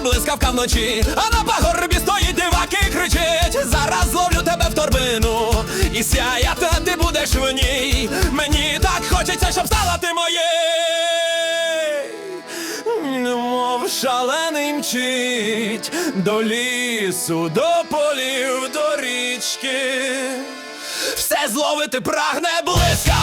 блискавка вночі, а на пагорбі стоїть дивак і кричить Зараз зловлю тебе в торбину, і сяяти ти будеш в ній. Мені так хочеться, щоб стала ти моєю. Мов шалений мчить до лісу, до полів, до річки. Все зловити прагне блискавку,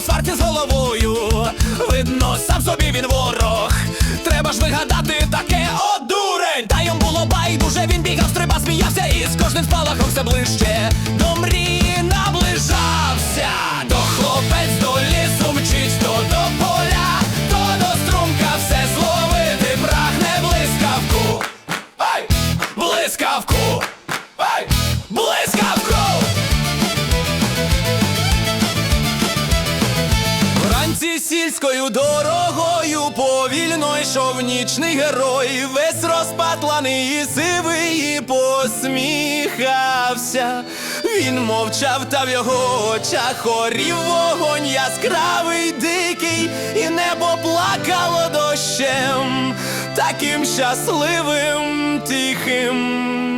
в сварці з головою, видно, сам собі він ворог. Треба ж вигадати таке о дурень! Та йому було байдуже, він бігав, стриба, сміявся і з кожним спалахом все ближче. До мрії наближався, то хлопець до лісу мчить, то до поля, то до струмка все зловити прагне блискавку. Ай! Блискавку! Вранці дорогою повільно йшов нічний герой, весь розпатланий і сивий і посміхався. Він мовчав, та в його очах хорів вогонь яскравий, дикий, і небо плакало дощем, таким щасливим, тихим.